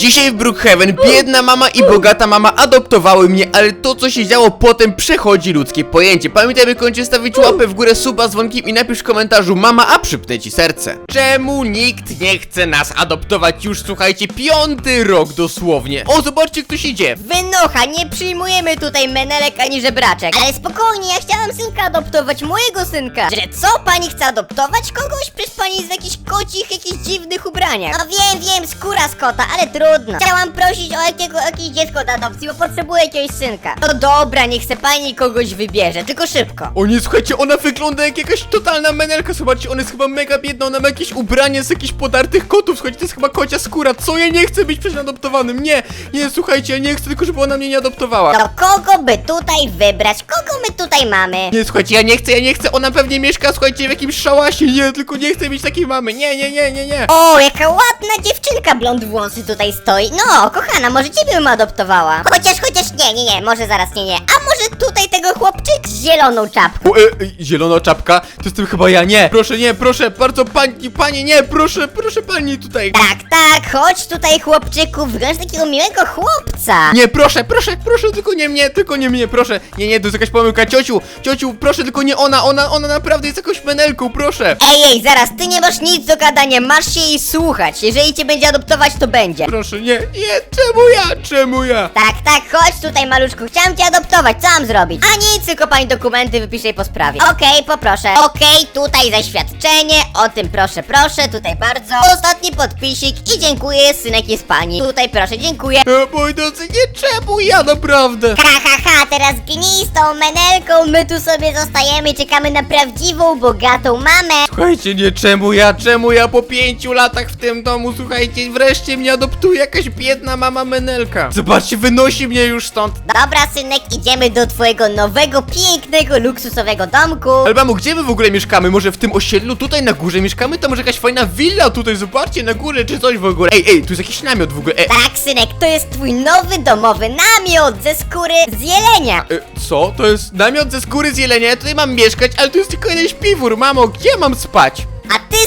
Dzisiaj w Brookhaven biedna mama i bogata mama adoptowały mnie, ale to co się działo potem przechodzi ludzkie pojęcie. Pamiętaj, by kończyć stawić łapę w górę, suba dzwonkiem i napisz w komentarzu mama, a przypnę ci serce. Czemu nikt nie chce nas adoptować już, słuchajcie, piąty rok dosłownie. O, zobaczcie kto się dzieje. Wynocha, nie przyjmujemy tutaj menelek ani żebraczek. Ale spokojnie, ja chciałam synka adoptować, mojego synka. Że co, pani chce adoptować kogoś? Przecież pani jest w jakichś kocich, jakichś dziwnych ubraniach. No wiem, wiem, skóra z kota, ale trudno. Chciałam prosić o jakiego, jakieś dziecko do adopcji, bo potrzebuję jakiegoś synka. No dobra, niech se pani kogoś wybierze, tylko szybko. O nie, słuchajcie, ona wygląda jak jakaś totalna menelka, zobaczcie, ona jest chyba mega biedna, ona ma jakieś ubranie z jakichś podartych kotów, słuchajcie, to jest chyba kocia skóra, co, ja nie chcę być przecież adoptowanym, nie, nie, słuchajcie, ja nie chcę, tylko żeby ona mnie nie adoptowała. To kogo by tutaj wybrać? Kogo my tutaj mamy? Nie, słuchajcie, ja nie chcę, ja nie chcę, ona pewnie mieszka, słuchajcie, w jakimś szałasie, nie, tylko nie chcę mieć takiej mamy, nie, nie, nie, nie, nie. O, jaka ładna dziewczynka blond włosy tutaj stoi. No, kochana, może ciebie bym adoptowała. Chociaż, chociaż nie, nie, nie, może zaraz nie, nie. Chłopczyk z zieloną czapką? O, e, e, zielona czapka, to jestem chyba ja, nie, proszę, nie, proszę, bardzo pani, panie, nie, proszę, proszę pani tutaj. Tak, tak, chodź tutaj chłopczyku, wyglądasz takiego miłego chłopca. Nie, proszę, proszę, proszę, tylko nie mnie, tylko nie mnie, proszę. Nie, nie, to jest jakaś pomyłka. Ciociu, ciociu, proszę, tylko nie ona, ona, ona naprawdę jest jakąś menelką, proszę. Ej, ej, zaraz, ty nie masz nic do gadania, masz się jej słuchać. Jeżeli cię będzie adoptować, to będzie. Proszę, nie, nie, czemu ja, czemu ja? Tak, tak, chodź tutaj, maluszku, chciałam cię adoptować, co mam zrobić? A nic, tylko pani dokumenty wypisze jej po sprawie. Okej, poproszę. Okej, tutaj zaświadczenie, o tym proszę, proszę, tutaj bardzo. Ostatni podpisik i dziękuję, synek jest pani. Tutaj proszę, dziękuję. E, moi drodzy, nie, czemu ja, naprawdę? Ha, ha, ha, teraz gnij z tą menelką, my tu sobie zostajemy, czekamy na prawdziwą, bogatą mamę. Słuchajcie, nie, czemu ja, czemu ja po pięciu latach w tym domu, słuchajcie, wreszcie mnie adoptuje jakaś biedna mama menelka. Zobaczcie, wynosi mnie już stąd. Dobra, synek, idziemy do twojego nowego, pięknego, luksusowego domku. Ale mamo, gdzie my w ogóle mieszkamy? Może w tym osiedlu tutaj na górze mieszkamy? To może jakaś fajna willa tutaj, zobaczcie, na górze czy coś w ogóle. Ej, ej, tu jest jakiś namiot w ogóle. E, Tak, synek, to jest twój nowy domowy namiot ze skóry z jelenia. E, co? To jest namiot ze skóry z jelenia, ja tutaj mam mieszkać, ale to jest tylko jeden śpiwór, mamo, gdzie mam spać?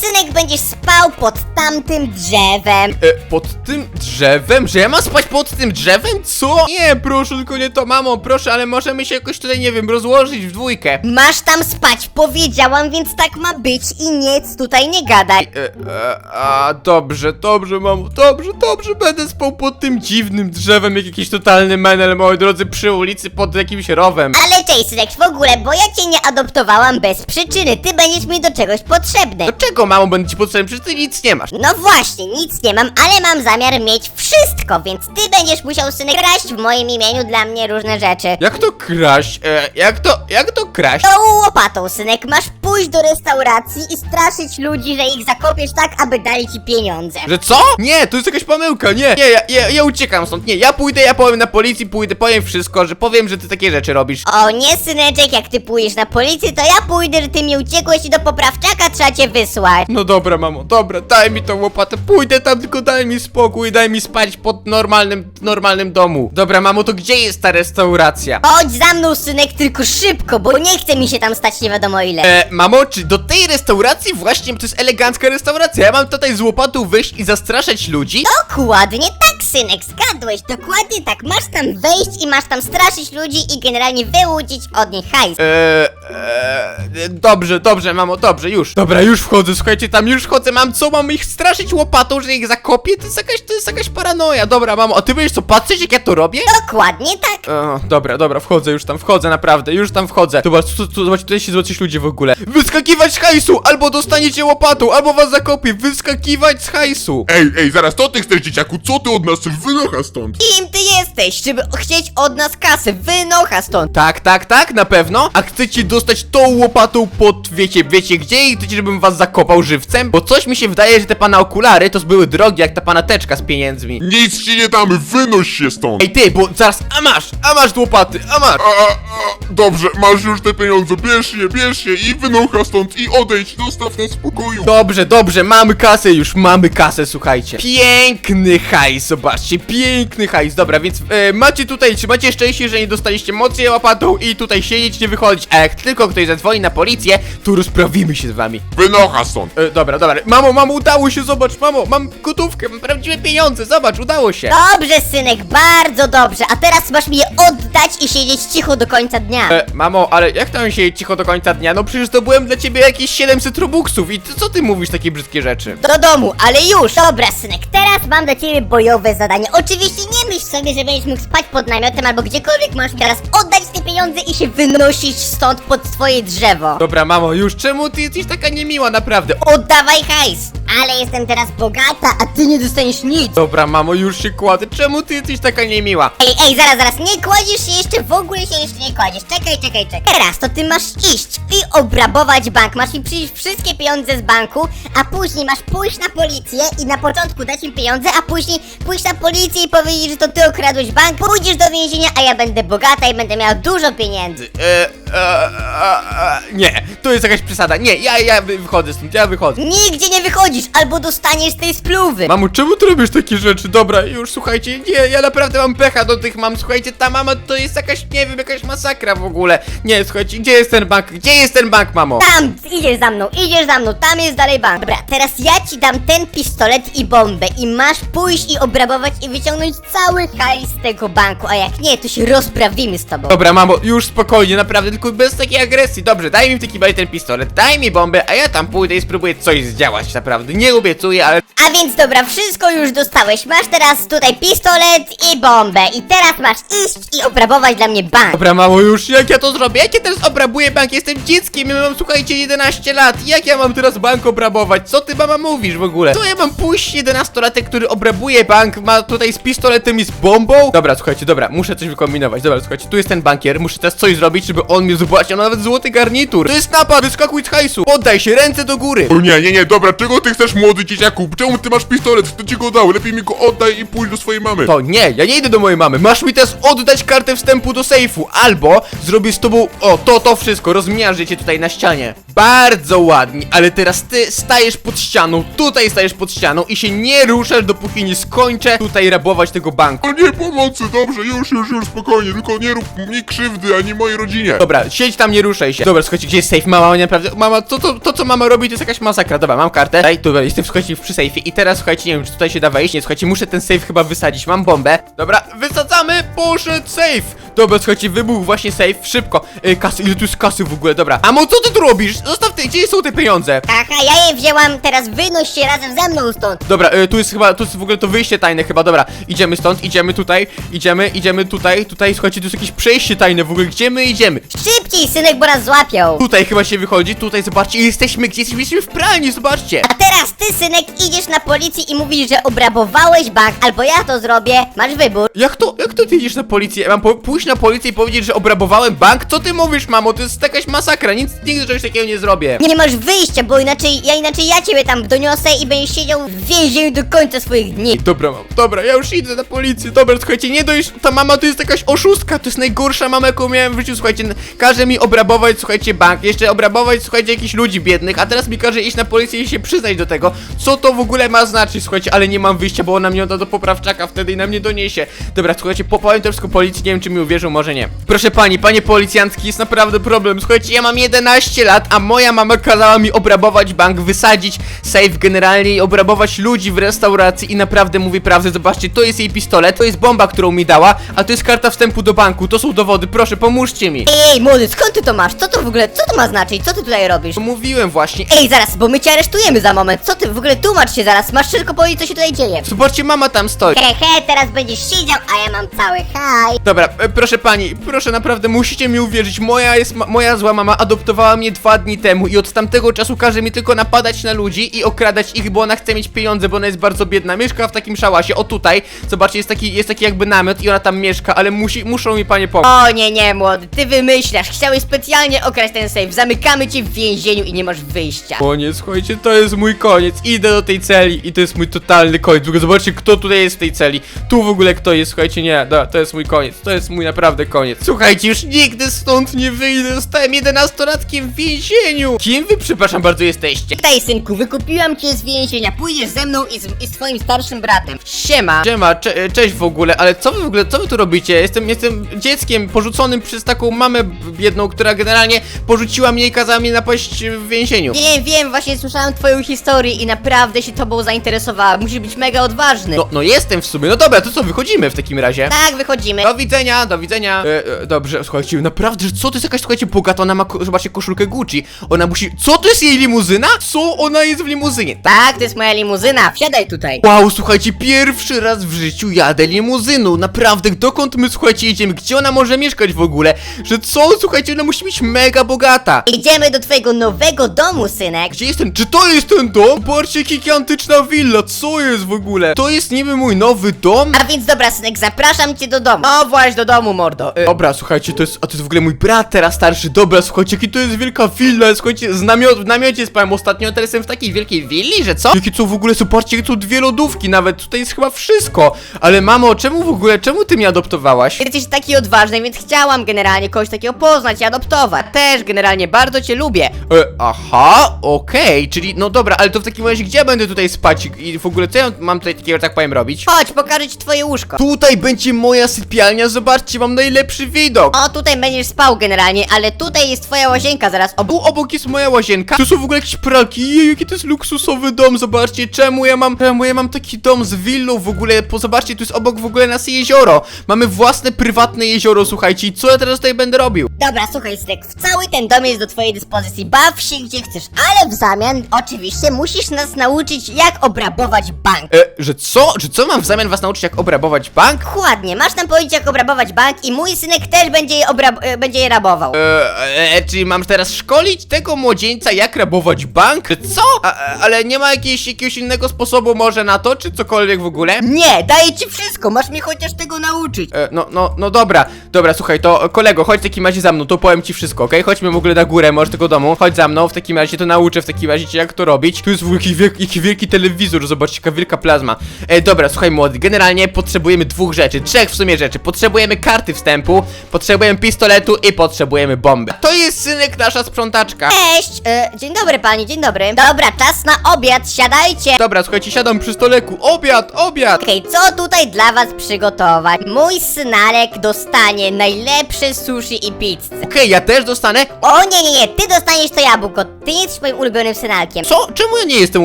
Synek, będziesz spał pod tamtym drzewem. E, pod tym drzewem? Że ja mam spać pod tym drzewem? Co? Nie, proszę, tylko nie to, mamo, proszę, ale możemy się jakoś tutaj, nie wiem, rozłożyć w dwójkę. Masz tam spać, powiedziałam, więc tak ma być i nic tutaj nie gadaj. E, e, a, dobrze, dobrze, mamo, dobrze, dobrze, będę spał pod tym dziwnym drzewem, jak jakiś totalny menel, moi drodzy, przy ulicy, pod jakimś rowem. Ale cześć, synek, w ogóle, bo ja cię nie adoptowałam bez przyczyny. Ty będziesz mi do czegoś potrzebny. Do czego, mamo, będę ci potrzebny? Przecież ty nic nie masz. No właśnie, nic nie mam, ale mam zamiar mieć wszystko, więc ty będziesz musiał, synek, kraść w moim imieniu dla mnie różne rzeczy. Jak to kraść? E, jak to, jak to kraść? Tą łopatą, synek, masz pójść do restauracji i straszyć ludzi, że ich zakopiesz tak, aby dali ci pieniądze. Że co? Nie, to jest jakaś pomyłka, nie, nie, ja, ja, ja uciekam stąd, nie, ja pójdę, ja powiem na policji, pójdę, powiem wszystko, że powiem, że ty takie rzeczy robisz. O nie, syneczek, jak ty pójdziesz na policję, to ja pójdę, że ty mi uciekłeś i do poprawczaka trzeba cię wysłać. No dobra, mamo, dobra, daj mi tą łopatę, pójdę tam, tylko daj mi spokój, daj mi spać pod normalnym, normalnym domu. Dobra, mamo, to gdzie jest ta restauracja? Chodź za mną, synek, tylko szybko, bo nie chce mi się tam stać nie wiadomo ile. E, mamo, czy do tej restauracji właśnie, to jest elegancka restauracja, ja mam tutaj z łopatą wyjść i zastraszać ludzi? Dokładnie tak, synek, zgadłeś, dokładnie tak. Masz tam wejść i masz tam straszyć ludzi i generalnie wyłudzić od nich hajs. Eee, eee, dobrze, dobrze, mamo, dobrze, już. Dobra, już wchodzę, słuchajcie, tam już wchodzę, mam co, mam ich straszyć łopatą, że ich zakopię? To jest jakaś, to jest jakaś paranoja. Dobra, mamo, a ty będziesz co, patrzeć jak ja to robię? Dokładnie tak. O, dobra, dobra, wchodzę, już tam wchodzę, naprawdę, już tam wchodzę. Zobacz, tu, tu, zobacz, tutaj się zobaczyć ludzie w ogóle. Wyskakiwać z hajsu, albo dostaniecie łopatą, albo was zakopię, wyskakiwać z hajsu. Ej, ej, zaraz, to ty chcesz, dzieciaku, co ty od nas chcesz? Wynocha stąd! Kim ty jesteś, żeby chcieć od nas kasy? Wynocha stąd. Tak, tak, tak, na pewno. A chcecie dostać tą łopatą pod, wiecie, wiecie gdzie i chcecie, żebym was zakopał żywcem? Bo coś mi się wydaje, że te pana okulary to były drogie jak ta pana teczka z pieniędzmi. Nic ci nie damy, wynoś się stąd! Ej ty, bo zaraz, a masz, a masz łopaty, a masz. A, dobrze, masz już te pieniądze, bierz je, bierz je i wynocha stąd i odejdź, zostaw nas w spokoju. Dobrze, dobrze, mamy kasę już, mamy kasę, słuchajcie. Piękny hajs, zobaczcie, piękny hajs. Dobra, więc e, macie tutaj, czy macie szczęście, że nie dostaliście mocy łapatą i tutaj siedzieć, nie wychodzić. A jak tylko ktoś zadzwoni na policję, to rozprawimy się z wami. Wynocha stąd. E, dobra, dobra. Mamo, mamo, udało się, zobacz, mamo, mam gotówkę, mam prawdziwe pieniądze, zobacz, udało się. Dobrze, synek, bardzo dobrze. A teraz masz mi je oddać i siedzieć cicho do końca dnia. E, mamo, ale jak tam się cicho do końca dnia? No przecież to byłem dla ciebie jakieś 700 robuxów i ty, co ty mówisz takie brzydkie rzeczy? Do domu, ale już! Dobra, synek, teraz mam dla ciebie bojowe zadanie. Oczywiście nie myśl sobie, że będziesz mógł spać pod namiotem albo gdziekolwiek masz teraz oddać te pieniądze i się wynosić stąd pod swoje drzewo. Dobra, mamo, już czemu ty jesteś taka niemiła, naprawdę? Oddawaj hajs! Ale jestem teraz bogata, a ty nie dostaniesz nic. dobra, mamo, już się kładę, czemu ty jesteś taka niemiła? Ej, ej, zaraz, zaraz, nie kładziesz się jeszcze, w ogóle się jeszcze nie kładziesz. Czekaj, czekaj, czekaj. Teraz to ty masz iść i obrabować bank. Masz mi przyjść wszystkie pieniądze z banku, a później masz pójść na policję i na początku dać im pieniądze, a później pójść na policję i powiedzieć, że to ty okradłeś bank, pójdziesz do więzienia, a ja będę bogata i będę miała dużo pieniędzy. E, e, e, e, nie, to jest jakaś przesada, nie, ja, ja wy- wychodzę stąd, ja wychodzę. Nigdzie nie wychodzisz, albo dostaniesz tej spluwy. Mamo, czemu ty robisz takie rzeczy? Dobra, już słuchajcie, nie, ja naprawdę mam pecha do tych mam, słuchajcie, ta mama to jest jakaś, nie wiem, jakaś masakra w ogóle. Nie, słuchajcie, gdzie jest ten bank? Gdzie jest ten bank, mamo? Tam, idziesz za mną, idziesz za mną, tam jest dalej bank. Dobra, teraz ja ci dam ten pistolet i bombę i masz pójść i obrabować i wyciągnąć cały hajs z tego banku, a jak nie, to się rozprawimy z tobą. Dobra, mamo, już spokojnie, naprawdę, tylko bez takiej agresji. Dobrze, daj mi w takim ten pistolet, daj mi bombę, a ja tam pójdę i spróbuję coś zdziałać, naprawdę. Nie obiecuję, ale A więc dobra, wszystko już dostałeś. Masz teraz tutaj pistolet i bombę i teraz masz iść i obrabować dla mnie bank. Dobra, mamo, już jak ja to zrobię? Jak ja teraz obrabuję bank? Jestem dzieckiem, ja mam, słuchajcie, 11 lat. Jak ja mam teraz bank obrabować? Co ty, mama, mówisz w ogóle? To ja mam pójść 11-latek, który obrabuje bank, ma tutaj z pistoletem i z bombą? Dobra, słuchajcie, dobra, muszę coś wykombinować. Dobra, słuchajcie, tu jest ten bankier, muszę teraz coś zrobić, żeby on mnie zobaczył, nawet złoty garnitur. To jest napad, wyskakuj z hajsu. Poddaj się, ręce do góry. O nie, nie, nie, dobra, czego ty chcesz, młody dzieciaku? Czemu ty masz pistolet? Kto ci go dał? Lepiej mi go oddaj i pójdź do swojej mamy. To nie, ja nie idę do mojej mamy. Masz mi teraz oddać kartę wstępu do sejfu, albo zrobię z tobą, o, to, to wszystko, rozmiażdżę cię tutaj na ścianie. Bardzo ładnie, ale teraz ty stajesz pod ścianą, tutaj stajesz pod ścianą i się nie ruszasz, dopóki nie skończę tutaj rabować tego banku. O nie, pomocy, dobrze, już, już, już, spokojnie, tylko nie rób mi krzywdy, ani mojej rodzinie. Dobra, siedź tam, nie ruszaj się. Dobra, słuchajcie, gdzie jest safe? Mama, naprawdę, mama, to, to, to co mama robi, to jest jakaś masakra. Dobra, mam kartę. Daj, dobra, jestem, słuchajcie, przy sejfie i teraz, słuchajcie, nie wiem, czy tutaj się da wejść. Nie, słuchajcie, muszę ten safe chyba wysadzić. Mam bombę. Dobra, wysadzamy, poszedł safe. Dobra, słuchajcie, wybuchł właśnie safe, szybko. Yy, kasy, ile tu jest kasy w ogóle, dobra. Amo, co ty tu robisz? Zostaw ty, gdzie są te pieniądze? Haha, ja je wzięłam, teraz wynoś się razem ze mną stąd. Dobra, y, tu jest chyba, tu jest w ogóle to wyjście tajne chyba, dobra. Idziemy stąd, idziemy tutaj, idziemy, idziemy tutaj, tutaj, słuchajcie, tu jest jakieś przejście tajne w ogóle, gdzie my idziemy? Szybciej, synek, bo nas złapią. Tutaj chyba się wychodzi, tutaj zobaczcie, jesteśmy gdzie jesteśmy, jesteśmy w pralni, zobaczcie! A teraz ty, synek, idziesz na policję i mówisz, że obrabowałeś bank, albo ja to zrobię. Masz wybór. Jak to, jak to ty idziesz na policję? Mam po, pójść na policję i powiedzieć, że obrabowałem bank? Co ty mówisz, mamo? To jest jakaś masakra, nic, nigdy czegoś takiego nie zrobię. Nie masz wyjścia, bo inaczej ja inaczej ja ciebie tam doniosę i będziesz siedział w więzieniu do końca swoich dni. Dobra, mam, dobra, ja już idę na policję, dobra, słuchajcie, nie dojść, ta mama to jest jakaś oszustka, to jest najgorsza mama, jaką miałem w życiu, słuchajcie, n- każe mi obrabować, słuchajcie, bank, jeszcze obrabować, słuchajcie, jakichś ludzi biednych, a teraz mi każe iść na policję i się przyznać do tego, co to w ogóle ma znaczyć, słuchajcie, ale nie mam wyjścia, bo ona mnie odda do poprawczaka wtedy i na mnie doniesie. Dobra, słuchajcie, popowiem to wszystko policji, nie wiem, czy mi uwierzą, może nie. Proszę pani, panie policjantki, jest naprawdę problem, słuchajcie, ja mam 11 lat, a moja mama kazała mi obrabować bank, wysadzić safe generalnie i obrabować ludzi w restauracji i naprawdę mówię prawdę, zobaczcie, to jest jej pistolet, to jest bomba, którą mi dała, a to jest karta wstępu do banku, to są dowody, proszę, pomóżcie mi. Ej, ej, młody, skąd ty to masz? Co to w ogóle, co to ma znaczyć? Co ty tutaj robisz? Mówiłem właśnie. Ej, zaraz, bo my cię aresztujemy za moment. Co ty w ogóle tłumacz się zaraz? Masz tylko powiedzieć, co się tutaj dzieje. Zobaczcie, mama tam stoi. He, he, teraz będziesz siedział, a ja mam cały haj. Dobra, e, proszę pani, proszę naprawdę, musicie mi uwierzyć, moja jest, ma, moja zła mama adoptowała mnie dwa dni dni temu i od tamtego czasu każe mi tylko napadać na ludzi i okradać ich, bo ona chce mieć pieniądze, bo ona jest bardzo biedna. Mieszka w takim szałasie, o tutaj, zobaczcie, jest taki, jest taki jakby namiot i ona tam mieszka, ale musi, muszą mi panie pomóc. O nie, nie, młody, ty wymyślasz. Chciałeś specjalnie okraść ten safe. Zamykamy cię w więzieniu i nie masz wyjścia. Koniec, słuchajcie, to jest mój koniec. Idę do tej celi i to jest mój totalny koniec. Ogóle zobaczcie, kto tutaj jest w tej celi. Tu w ogóle kto jest, słuchajcie, nie, da, to jest mój koniec. To jest mój naprawdę koniec. Słuchajcie, już nigdy stąd nie wyjdę. Zostałem 11-latkiem w więzieniu. Kim wy, przepraszam bardzo, jesteście? Witaj, synku, wykupiłam cię z więzienia. Pójdziesz ze mną i z, i z twoim starszym bratem. Siema. Siema, cze cześć w ogóle, ale co wy w ogóle, co wy tu robicie? Jestem, jestem dzieckiem porzuconym przez taką mamę biedną, która generalnie porzuciła mnie i kazała mnie napaść w więzieniu. Wiem, wiem, właśnie słyszałam twoją historię i naprawdę się tobą zainteresowała. Musisz być mega odważny. No, no jestem w sumie, no dobra, to co, wychodzimy w takim razie? Tak, wychodzimy. Do widzenia, do widzenia. E, e, dobrze, słuchajcie, naprawdę, że co to jest jakaś, słuchajcie, bogata, ona ma, ko- zobaczcie, koszulkę Gucci. Ona musi, co to jest jej limuzyna? Co ona jest w limuzynie? Tak, to jest moja limuzyna. Wsiadaj tutaj. Wow, słuchajcie, pierwszy raz w życiu jadę limuzyną, naprawdę, dokąd my, słuchajcie, jedziemy, gdzie ona może mieszkać w ogóle? Że co, słuchajcie, ona musi być mega bogata. Idziemy do twojego nowego domu, synek. Gdzie jest ten, czy to jest ten dom? Patrzcie, gigantyczna willa, co jest w ogóle? To jest niby mój nowy dom? A więc dobra, synek, zapraszam cię do domu. No właśnie do domu, mordo. E, Dobra, słuchajcie, to jest, a to jest w ogóle mój brat teraz starszy, dobra, słuchajcie, jaki to jest wielka willa, słuchajcie, z namiot, w namiocie spałem ostatnio, a teraz jestem w takiej wielkiej willi, że co? Jakie co w ogóle, zobaczcie, jakie tu dwie lodówki nawet, tutaj jest chyba wszystko, ale mamo, czemu w ogóle, czemu ty mnie adoptowałaś? Jesteś taki odważny, więc chciałam generalnie kogoś takiego poznać i adoptować. Też generalnie bardzo cię lubię. E, aha, okej, czyli, no dobra, ale to w takim razie, gdzie ja będę tutaj spać i w ogóle, co ja mam tutaj takiego, tak powiem, robić? Chodź, pokażę ci twoje łóżko. Tutaj będzie moja sypialnia, zobaczcie, mam najlepszy widok. O, tutaj będziesz spał generalnie, ale tutaj jest twoja łazienka zaraz obok. Obok jest moja łazienka. Tu są w ogóle jakieś pralki. Jej, jaki to jest luksusowy dom. Zobaczcie, czemu ja mam. Czemu ja mam taki dom z willą w ogóle. Po, zobaczcie, tu jest obok w ogóle nas jezioro. Mamy własne prywatne jezioro, słuchajcie. I co ja teraz tutaj będę robił? Dobra, słuchaj, Synek, cały ten dom jest do twojej dyspozycji. Baw się gdzie chcesz, ale w zamian oczywiście musisz nas nauczyć, jak obrabować bank. E, że co? Że co mam w zamian was nauczyć, jak obrabować bank? Dokładnie, masz nam powiedzieć, jak obrabować bank i mój synek też będzie je, obrab- e, będzie je rabował. E, e, czyli mam teraz szkolić tego młodzieńca, jak rabować bank? Co? A, a, ale nie ma jakiegoś, jakiegoś innego sposobu może na to, czy cokolwiek w ogóle? Nie, daję ci wszystko, masz mnie chociaż tego nauczyć. E, no, no, no dobra, dobra, słuchaj, to e, kolego, chodź w takim razie za mną, to powiem ci wszystko, okej? Chodźmy w ogóle na górę, może tego domu, chodź za mną, w takim razie to nauczę w takim razie cię jak to robić. Tu jest w jaki wielki, jaki wielki telewizor, zobaczcie, jaka wielka plazma. E, dobra, słuchaj młody, generalnie potrzebujemy dwóch rzeczy, trzech w sumie rzeczy. Potrzebujemy karty wstępu, potrzebujemy pistoletu i potrzebujemy bomby. To jest synek nasza sprzątaczka. Cześć, e, dzień dobry pani, dzień dobry. Dobra, czas na obiad, siadajcie. Dobra, słuchajcie, siadam przy stoleku, obiad, obiad! Okej, co tutaj dla was przygotować? Mój synarek dostanie najlepsze sushi i pizzę. Okej, ja też dostanę. O nie, nie, nie, ty dostaniesz to jabłko, ty nie jesteś moim ulubionym synalkiem. Co? Czemu ja nie jestem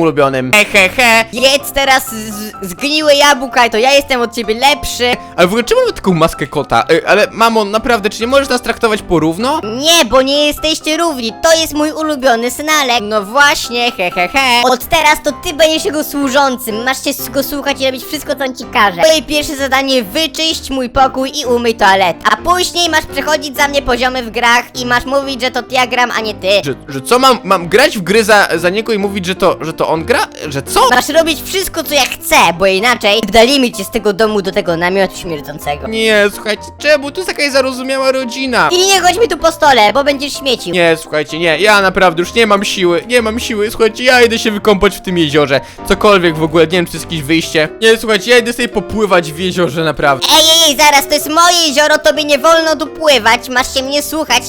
ulubionym? He, he, he. Jedz teraz z, zgniłe jabłka, to ja jestem od ciebie lepszy. Ale w ogóle czemu mamy taką maskę kota? E, ale mamo, naprawdę, czy nie możesz nas traktować porówno? Nie, bo nie jesteście równi, to jest mój ulubiony synalek. No właśnie, he he he. Od teraz to ty będziesz jego służącym, masz się go słuchać i robić wszystko, co on ci każe. Twoje pierwsze zadanie, wyczyść mój pokój i umyj toalet. A później masz przechodzić za mnie poziomy w grach i masz mówić, że to ja gram, a nie ty. Że, że co mam, mam grać w gry za, za niego i mówić, że to, że to on gra? Że co? Masz robić wszystko, co ja chcę, bo inaczej wdalimy cię z tego domu do tego namiotu śmierdzącego. Nie, słuchajcie, czemu? To jest jakaś zarozumiała rodzina. I nie chodź mi tu po stole, bo będziesz śmiecił. Nie, słuchajcie, nie, ja naprawdę już nie mam siły, nie mam siły, słuchajcie, ja idę się wykąpać w tym jeziorze, cokolwiek w ogóle, nie wiem, czy to jest jakieś wyjście. Nie, słuchajcie, ja idę sobie popływać w jeziorze, naprawdę. Ej, ej, ej, zaraz, to jest moje jezioro, tobie nie wolno tu pływać, masz się mnie słuchać,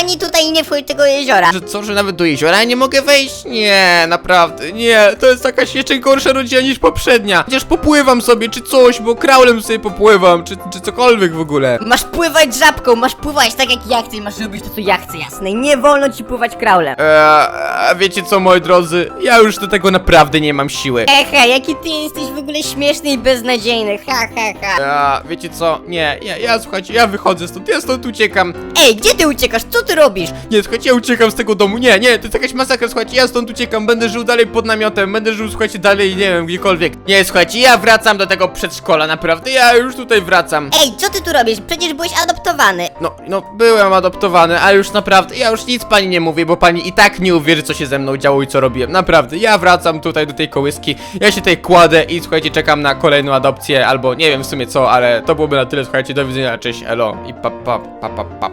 ani tutaj nie wchodź tego jeziora. Że co, że nawet do jeziora ja nie mogę wejść? Nie, naprawdę, nie, to jest jakaś jeszcze gorsza rodzina niż poprzednia. Chociaż popływam sobie, czy coś, bo kraulem sobie popływam, czy, czy cokolwiek w ogóle. Masz pływać żabką, masz pływać tak jak ja chcę masz robić to, co ja chcę, jasne. Nie wolno ci pływać kraulem. Eee, a wiecie co, moi drodzy? Ja już do tego naprawdę nie mam siły. Ehe, jaki ty jesteś w ogóle śmieszny i beznadziejny, ha, ha, ha. Eee, wiecie co? Nie, ja, ja słuchajcie, ja wychodzę stąd, ja stąd uciekam. Ej, gdzie ty uciekasz? Co ty robisz? Nie, słuchajcie, ja uciekam z tego domu. Nie, nie, to jest jakaś masakra, słuchajcie, ja stąd uciekam, będę żył dalej pod namiotem, będę żył, słuchajcie, dalej, nie wiem, gdziekolwiek. Nie, słuchajcie, ja wracam do tego przedszkola, naprawdę, ja już tutaj wracam. Ej, co ty tu robisz? Przecież byłeś adoptowany. No, no, byłem adoptowany, ale już naprawdę, ja już nic pani nie mówię, bo pani i tak nie uwierzy, co się ze mną działo i co robiłem. Naprawdę, ja wracam tutaj do tej kołyski, ja się tutaj kładę i słuchajcie, czekam na kolejną adopcję, albo nie wiem w sumie co, ale to byłoby na tyle, słuchajcie, do widzenia, cześć, elo i pa pa pa pa pa. pa.